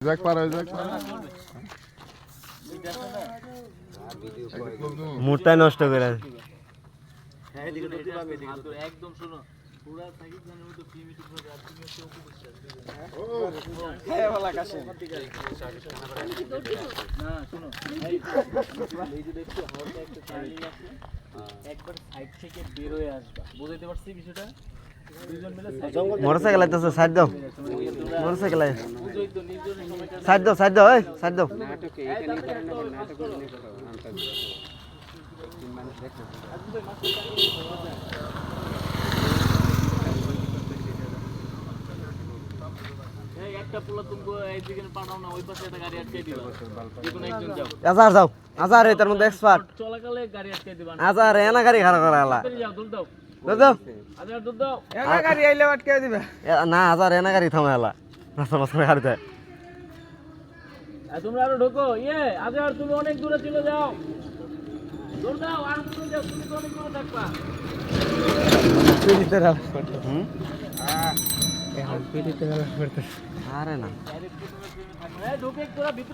যাক পার হয়ে যাক মুডটাই নষ্ট করে একদম শোনো হয়ে আসবা বুঝাইতে পারছি বিষয়টা দুইজন মিলে side মোটরসাইকেল মোটরসাইকেল সাইড দাও সাইড দাও এই সাইড দাও। এই একটা পোলা তুমি এইদিকে পাঠাও না ওই পাশে একটা গাড়ি আটকে দিবা যে কোনো একজন যাও আজার যাও আজার এটার মধ্যে এক্সপার্ট চলাকালে গাড়ি আটকে দিবা আজার এনা গাড়ি খারাপ করা এলা যাও দুধ দাও। বুঝ দাও আজার দুধ দাও এ- না আজার এনা গাড়ি থামা এলা রাস্তা মাঝখানে হারে দেয় তোমরা আরও ঢোকো। ইয়ে আজার তুমি অনেক দূরে চলে যাও। দাও আর দূরে যাও তুমি তো অনেক দূরে থাকবা। হুম? হ্যাঁ আরে না। ঢোকে তোরা ভিতরে